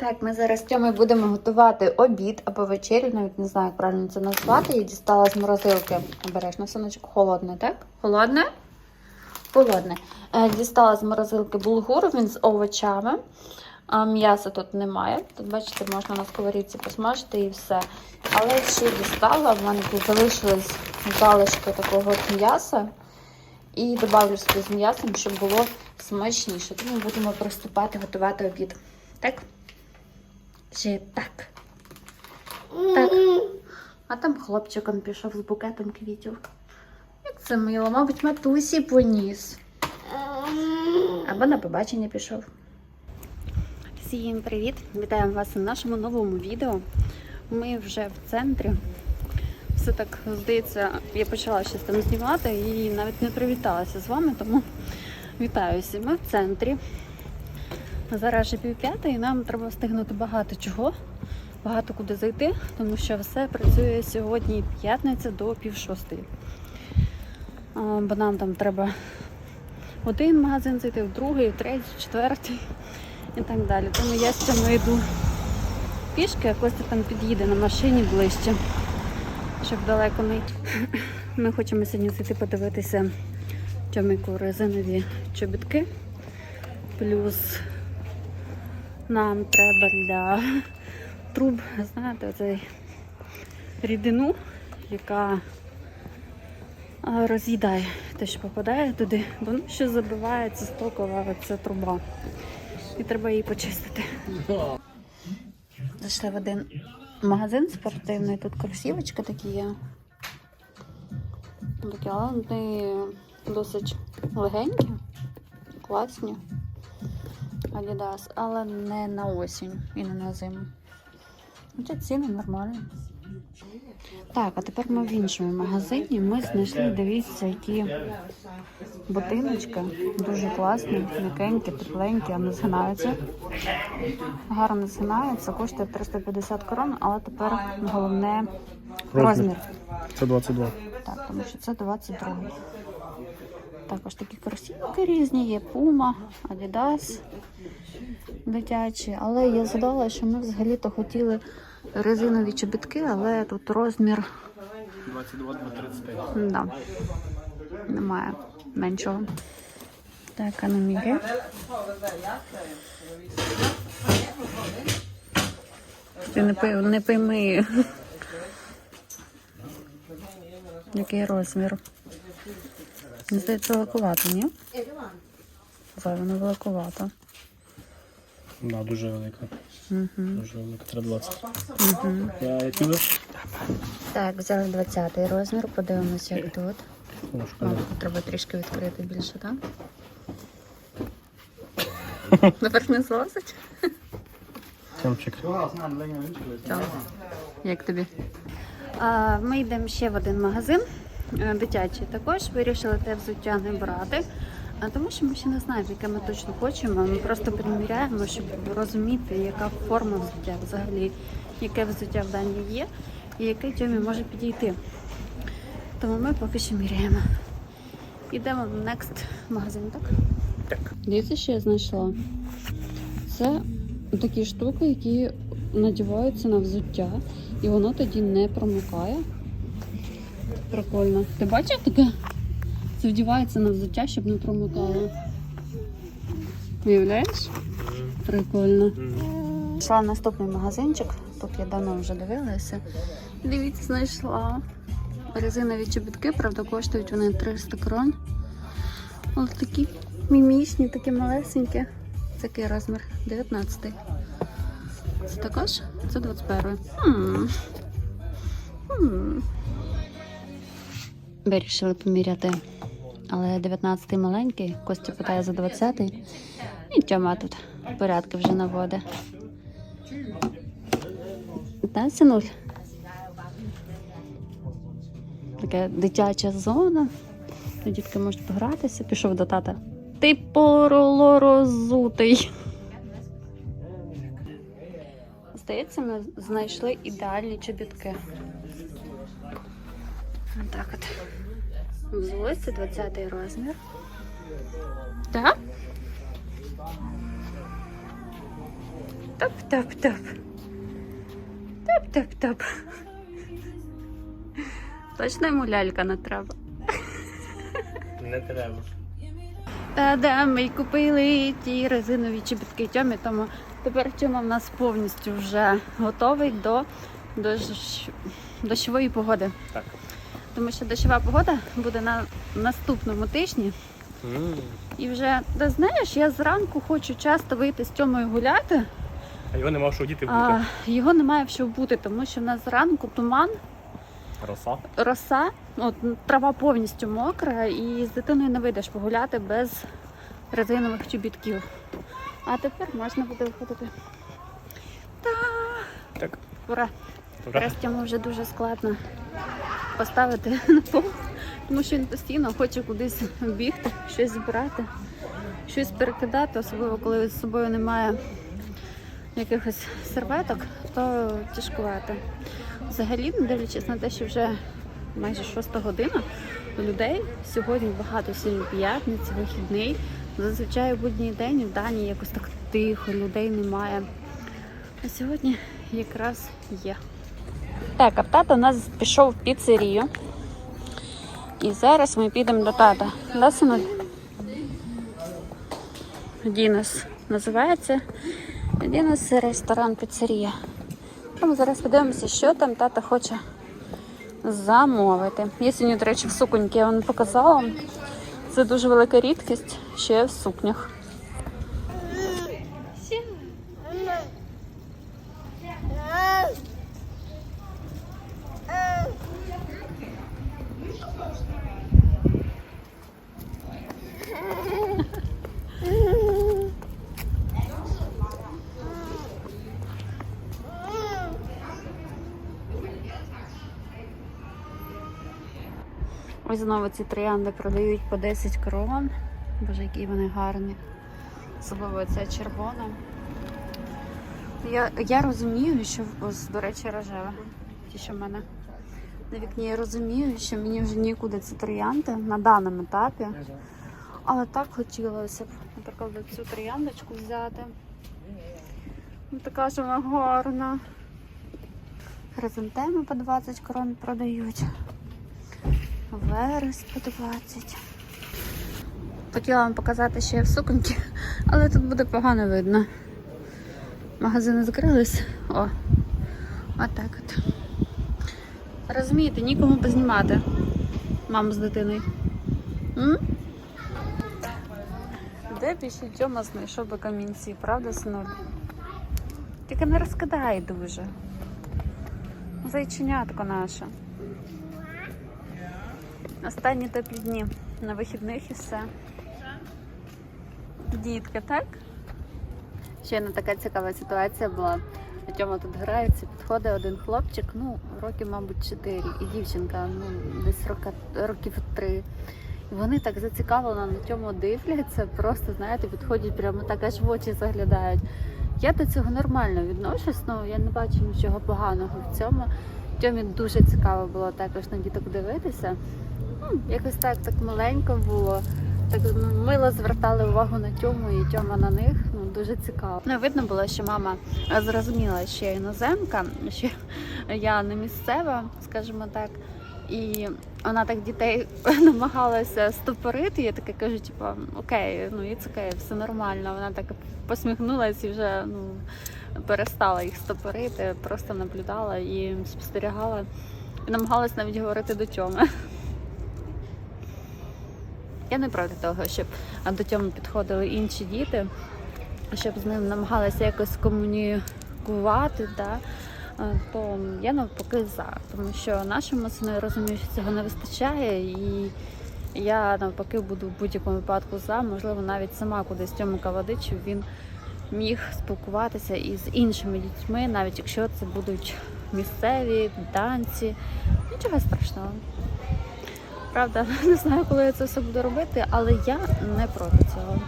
Так, ми зараз з будемо готувати обід або вечерю, навіть не знаю, як правильно це назвати. Я дістала з морозилки. Обережно, сонечко, холодне, так? Холодне? Холодне. Е, Дістала з морозилки булгур, він з овочами. А м'яса тут немає. Тут, бачите, можна на сковорідці посмажити і все. Але ще дістала, в мене тут залишились залишки такого м'яса. І додавлю сюди з м'ясом, щоб було смачніше. Тому будемо приступати готувати обід. Так? Чи так? Так. А там хлопчик он пішов з букетом квітів. Як це мило, мабуть, матусі поніс. Або на побачення пішов. Всім привіт! Вітаємо вас на нашому новому відео. Ми вже в центрі. Все так здається, я почала щось там знімати і навіть не привіталася з вами, тому вітаюся. Ми в центрі. Зараз вже пів п'ятої, і нам треба встигнути багато чого, багато куди зайти, тому що все працює сьогодні п'ятниця до пів шостої. Бо нам там треба в один магазин зайти, в другий, в третій, в четвертий і так далі. Тому я з цьому йду пішки, а Костя там під'їде на машині ближче, щоб далеко не йти. Ми хочемо сьогодні зайти подивитися чомику резинові чобітки. Плюс нам треба для труб, знаєте, оцей рідину, яка роз'їдає те, що попадає туди, бо ну, що забивається стокова ця труба. І треба її почистити. Зайшли в один магазин спортивний, тут кросівочки такі є. Такі, але вони досить легенькі, класні. Adidas, але не на осінь і не на зиму. Хоча ціни нормальні. Так, а тепер ми в іншому магазині. Ми знайшли, дивіться, які ботиночки. Дуже класні, м'якенькі, тепленькі, а не згинаються. Гарно згинаються, коштує 350 крон, але тепер головне розмір. Це 22. Так, тому що це 22. Також такі кросівки різні, є Puma, Adidas дитячі. Але я згадала, що ми взагалі-то хотіли резинові чобітки, але тут розмір 22 35. да, немає меншого. Так, а ну. Ти не, пой- не пойми. Який розмір? Мені Здається, великувато, ні? Зараз воно великувато. Да, дуже велика. Угу. Дуже велика. Треба 20. Угу. Я які ви? Так, взяли 20 розмір, подивимося, як тут. Шкода. Мабуть, треба трішки відкрити більше, так? Тепер не злазить? Так. Як тобі? А, ми йдемо ще в один магазин, е, дитячий також. Вирішили те взуття не брати, а тому що ми ще не знаємо, яке ми точно хочемо. Ми просто приміряємо, щоб розуміти, яка форма взуття взагалі, яке взуття в дані є і яке Тьомі може підійти. Тому ми поки що міряємо. Йдемо в next магазин, так? Так. Дивіться, що я знайшла. Це такі штуки, які надіваються на взуття, і воно тоді не промикає. Прикольно. Ти бачив таке? Це вдівається на взуття, щоб не промикало. Уявляєш? Прикольно. Пішла в наступний магазинчик. Тут я давно вже дивилася. Дивіться, знайшла. Резинові чобітки, правда, коштують вони 300 крон. Але такі мімісні, такі малесенькі. Це який розмір? 19. Це також? Це 21. Хм. Хм. Вирішили поміряти. Але 19 маленький, Костя питає за 20 І Тьома тут порядки вже наводить. Та, синуль? Така дитяча зона. Дітки можуть погратися. Пішов до тата. Ти поролорозутий. Здається, ми знайшли ідеальні чобітки. Так от. Взулися 20 розмір. Так? Топ-топ-топ. Топ-топ-топ. Точно йому лялька не треба. Не треба. Та-да, ми й купили ті резинові чобітки Тьомі, тому тепер Тьома в нас повністю вже готовий до дощ... дощової погоди. Так. Тому що дощова погода буде на наступному тижні. М, І вже, ти знаєш, я зранку хочу часто вийти з Тьомою гуляти, А його нема що діти а його немає в що бути, тому що в нас зранку туман, Роса. роса, от, трава повністю мокра, і з дитиною не вийдеш погуляти без резинових чобітків. А тепер можна буде виходити. Та Так. ура! Добре. Рестяму вже дуже складно поставити на пол, тому що він постійно хоче кудись бігти, щось збирати, щось перекидати, особливо коли з собою немає якихось серветок, то тяжкувати. Взагалі, не дивлячись на те, що вже майже шоста година людей сьогодні багато сьогодні п'ятниця, вихідний. Зазвичай будній день в Данії якось так тихо, людей немає. А сьогодні якраз є. Так, а тато у нас пішов в піцерію. І зараз ми підемо до тата. Да, синуль? Дінес називається. Дінес ресторан піцерія. Тому зараз подивимося, що там тата хоче замовити. Я сьогодні, до речі, в суконьки я вам показала. Це дуже велика рідкість ще в сукнях. Ось знову ці троянди продають по 10 крон. Боже, які вони гарні. Особливо ця червона. Я, я розумію, що ось, до речі, рожева. Ті, що в мене на вікні, я розумію, що мені вже нікуди ці троянди на даному етапі. Але так хотілося б, наприклад, цю трояндочку взяти. Така ж вона гарна. Хризантеми по 20 крон продають. Верес по 20. Хотіла вам показати ще в суконьки, але тут буде погано видно. Магазини закрились. О, отак от. Розумієте, нікому познімати. Маму з дитиною. М? Де б ще Тьома знайшов би камінці, правда, синуль? Тільки не розкидай дуже. Зайченятко наше. Останні теплі дні на вихідних і все. Дітка, так? Ще одна така цікава ситуація була. Тьома тут грається, підходить один хлопчик, ну, років, мабуть, 4, і дівчинка, ну, десь рока, років 3. І вони так зацікавлено на Тьому дивляться, просто, знаєте, підходять прямо так аж в очі заглядають. Я до цього нормально відношусь, ну я не бачу нічого поганого в цьому. Тьомі дуже цікаво було також на діток дивитися. Якось так, так маленько було. Так ну, мило звертали увагу на Тьому і Тьома на них. Ну, дуже цікаво. Ну, видно було, що мама зрозуміла, що я іноземка, що я не місцева, скажімо так. І вона так дітей намагалася стопорити. Я таке кажу, типу, окей, ну і це все нормально. Вона так посміхнулася і вже ну, перестала їх стопорити, просто наблюдала і спостерігала. І намагалась навіть говорити до Тьоми. Я не проти того, щоб до Тьоми підходили інші діти, щоб з ним намагалися якось комунікувати. Да? Е, То я навпаки за, тому що нашому сину я розумію, що цього не вистачає, і я навпаки буду в будь-якому випадку за, можливо, навіть сама кудись Тьомика водить, він міг спілкуватися із іншими дітьми, навіть якщо це будуть місцеві, данці. Нічого страшного. Правда, не знаю, коли я це все буду робити, але я не проти цього.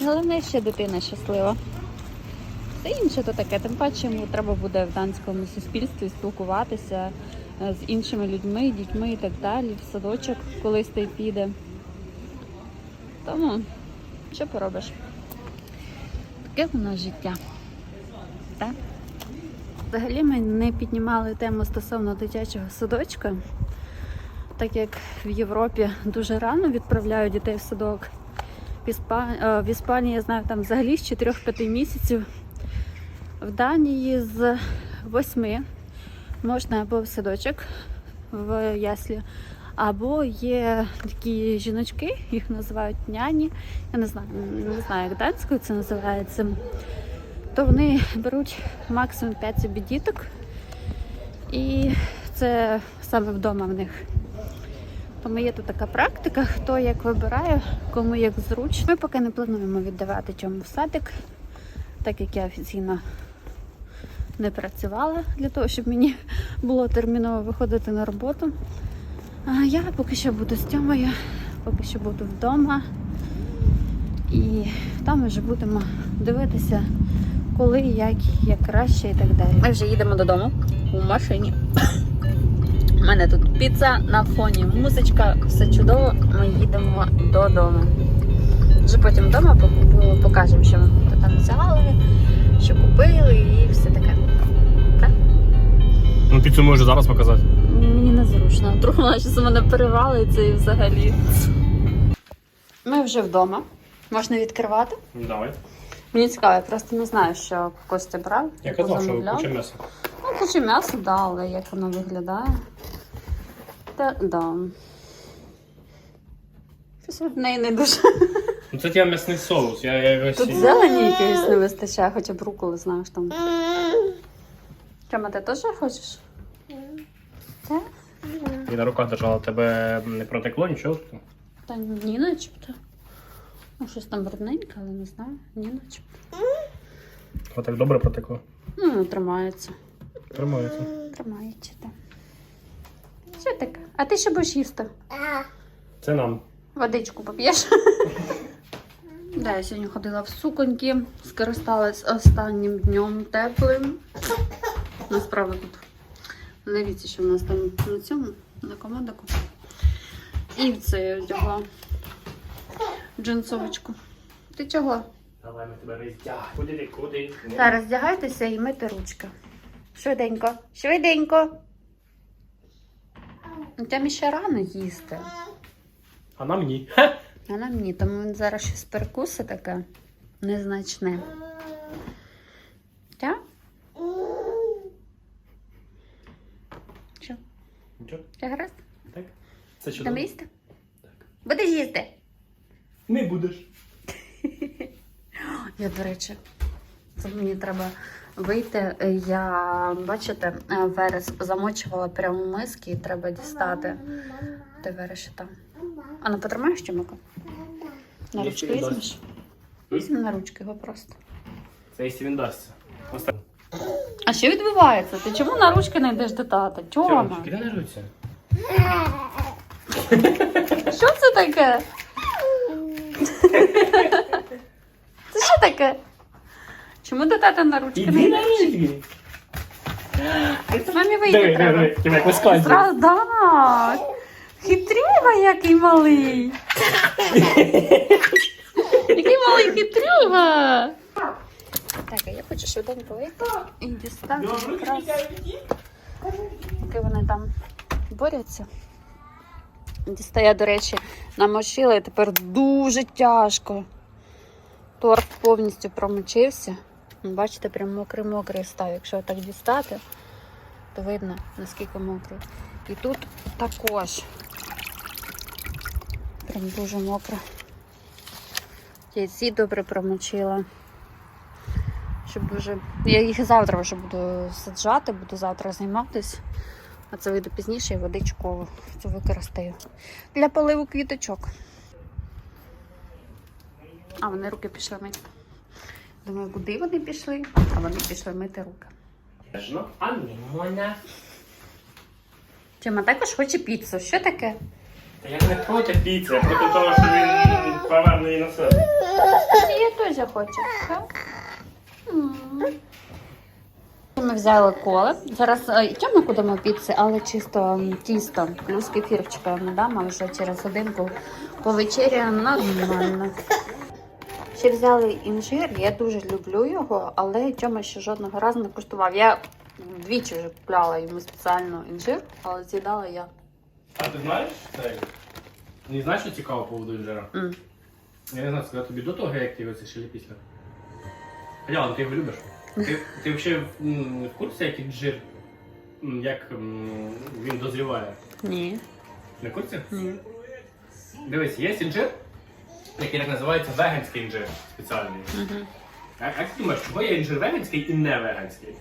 Головне, ще дитина щаслива. Все інше то таке, тим паче йому треба буде в данському суспільстві спілкуватися е, з іншими людьми, дітьми і так далі, в садочок колись той піде. Тому, що поробиш? Таке воно життя. так? Взагалі ми не піднімали тему стосовно дитячого садочка, так як в Європі дуже рано відправляють дітей в садок. В, е, Іспанії я знаю там взагалі з 4-5 місяців. В Данії з 8 можна або в садочок в яслі, або є такі жіночки, їх називають няні. Я не знаю, не знаю, як данською це називається. То вони беруть максимум 5 собі діток, і це саме вдома в них. Тому є тут така практика, хто як вибирає, кому як зручно. Ми поки не плануємо віддавати чому в садик, так як я офіційно не працювала для того, щоб мені було терміново виходити на роботу. А я поки що буду з Тьомою, поки що буду вдома. І там вже будемо дивитися, коли, як, як краще і так далі. Ми вже їдемо додому у машині. У мене тут піца на фоні, музичка, все чудово. Ми їдемо додому. Вже потім вдома покажемо, що ми там взяли, що купили і все таке. Ну піцу можу зараз показати. Мені незручно. Трохи вона щось у мене перевалиться і взагалі. Ми вже вдома. Можна відкривати. Давай. Мені цікаво, я просто не знаю, що Костя брав. Я казав, що позамовляв. куча м'яса. Ну, куча м'яса, да, але як воно виглядає. Та да. Щось від неї не дуже. Ну це тебе м'ясний соус. Я, я його Тут зелені якоїсь не вистачає, хоча б руколи, знаєш там. Чому ти теж хочеш? Так? І на руках держала тебе не протекло нічого. Та ні, начебто. Ну, щось там брудненьке, але не знаю. Ні, начебто. Отак добре протекло. Ну, тримається. Тримається. Тримається, так. Що таке? А ти що будеш їсти? Це нам. Водичку поп'єш? Да, я сьогодні ходила в суконьки, скористалась останнім днем теплим. Насправді тут. Дивіться, що в нас там на цьому, на комодику. І це я одягла джинсовочку. Ти чого? Давай ми тебе роздягай. Куди, куди? Та роздягайтеся і мити ручки. Швиденько, швиденько. Там ще рано їсти. А нам ні. А нам ні, тому він зараз щось перекуси таке незначне. Так? Що? Нічого. Все гаразд? Так. Це Там чудово. їсти? Будеш їсти? Не будеш. Я, до речі, це мені треба вийти. Я, бачите, е, верес замочувала прямо в миски і треба дістати. Ти вереш там. А ну потримаєш чумака? На ручки візьмеш? Візьми на ручки його просто. Це якщо він дасться. А що відбувається? Ти чому на ручки не йдеш до тата? Не руйся? Що це таке? Це що таке? Чому до тата на ручки не Іди на йдеш? ручки. Мамі вийти Диви, треба. диви. Зразу, да. Хитрюга, який малий. який малий хитрюга. Так, а я хочу швиденько вийти і дістати якраз, поки вони там борються. Дістає, до речі, намочила і тепер дуже тяжко. Торт повністю промочився. Бачите, прям мокрий-мокрий став. Якщо так дістати, то видно, наскільки мокрий. І тут також. Прям дуже мокро. Яйці добре промочила. Щоб вже. Я їх завтра вже буду саджати, буду завтра займатися. А це вийду пізніше і водичку цю використаю. Для поливу квіточок. А, вони руки пішли мити. Думаю, куди вони пішли? А вони пішли мити руки. А не можна. Тьома також хоче піцу. Що таке? Та я не проти піци, я проти того, що він поверне її на себе. Я теж хочу. Так? Ми взяли коле. Зараз е, Тьому кудимо піци, але чисто тісто. Плюс кефір чекаємо, да? Ми вже через годинку повечеряємо нормально. Ще взяли інжир, я дуже люблю його, але Тьома ще жодного разу не куштував. Я двічі вже купляла йому спеціально інжир, але з'їдала я. А ти знаєш це? Не знаєш, що цікаво по поводу інжира? М. Я не знаю, сказати тобі до того, як ти його чи після. Яна, ти його любиш? Ти, ти взагалі м, в курсі, як інжир, м, як м, він дозріває? Ні. Не в курсі? Ні. Дивись, є інжир, який так називається веганський інжир спеціальний. Угу. А як ти думаєш, чого є інжир веганський і не веганський?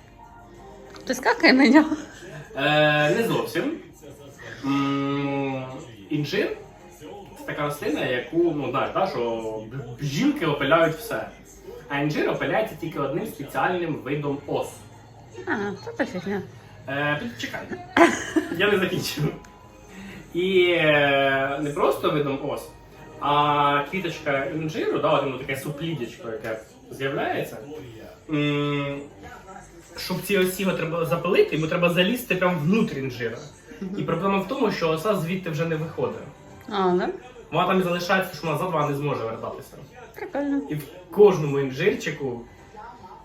Ти скакай на нього. Е, не зовсім. М, Інжир це така рослина, яку, ну знаєш, да, що б- жінки опиляють все. А інжир опиляється тільки одним спеціальним видом ос. А, це фігня. Е, чекай. Я не закінчив. І е, не просто видом ос, а квіточка інжиру, да, от воно таке суплідячко, яке з'являється. м, Щоб ці осі його треба запилити, йому треба залізти прямо внутрі інжира. І проблема в тому, що оса звідти вже не виходить. А, да? Вона там і залишається, що вона за два не зможе вертатися. Прикольно. І в кожному інжирчику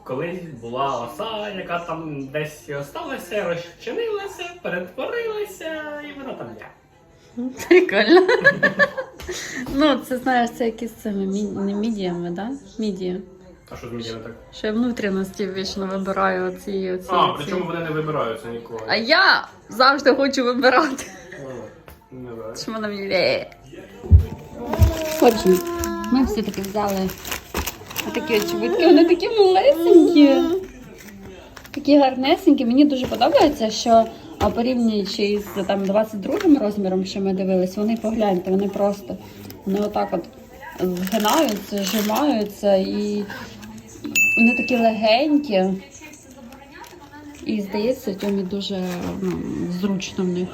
колись була оса, яка там десь осталася, розчинилася, перетворилася, і вона там є. Прикольно. ну, це знаєш, це якісь цими мі... не мідіями, да? Мідії. А що з мідіями так? Що я внутрішності вічно вибираю оці, оці, А, оці. причому вони не вибираються ніколи. А я завжди хочу вибирати. О, не знаю. Що вона мені. Е. Отже, ми все-таки взяли такі очевидки. Вони такі малесенькі. Такі гарнесенькі. Мені дуже подобається, що порівнюючи із там 22 розміром, що ми дивились, вони погляньте, вони просто вони отак от згинаються, зжимаються і вони такі легенькі. І здається, Тьомі дуже ну, зручно в них.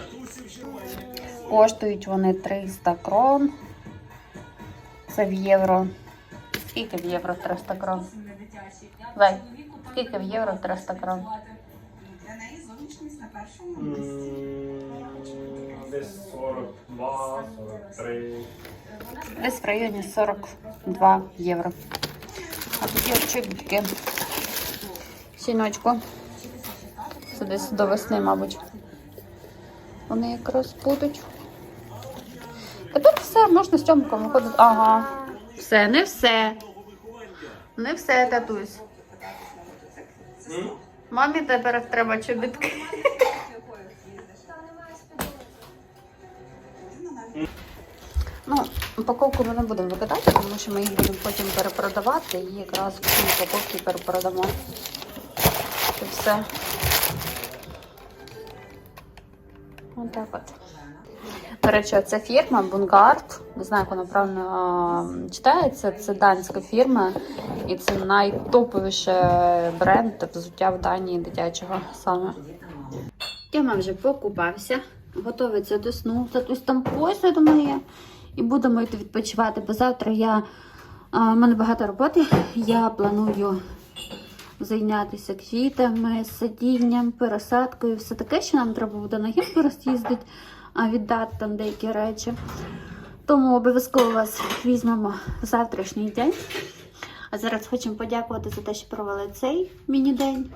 Коштують вони 300 крон. Це в євро. Скільки в євро 300 крон? Зай, скільки в євро 300 крон? М, Десь 42, 43. Десь в районі 42 євро. А от чобітки. Сіночку. Це десь до весни, мабуть. Вони якраз будуть. Все, можна з тьомком виходити. Ага. Все, не все. Не все, татусь. Мамі тепер треба чобітки. Ну, упаковку ми не будемо викидати, тому що ми їх будемо потім перепродавати і якраз всі упаковки перепродамо. І все. Отак от. До речі, це фірма Bungarд. Не знаю, як вона правильно читається. Це данська фірма, і це найтоповіше бренд взуття в Данії дитячого саме. Тьома вже покупався, готується до сну. Татусь там посуд миє. І будемо йти відпочивати, бо завтра я. У мене багато роботи. Я планую зайнятися квітами, садінням, пересадкою, все таке, що нам треба буде на гімпи роз'їздити, а віддати там деякі речі. Тому обов'язково вас візьмемо в завтрашній день. А зараз хочемо подякувати за те, що провели цей міні-день.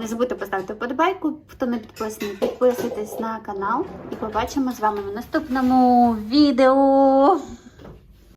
Не забудьте поставити вподобайку, хто не підписаний, підписуйтесь на канал і побачимо з вами в наступному відео.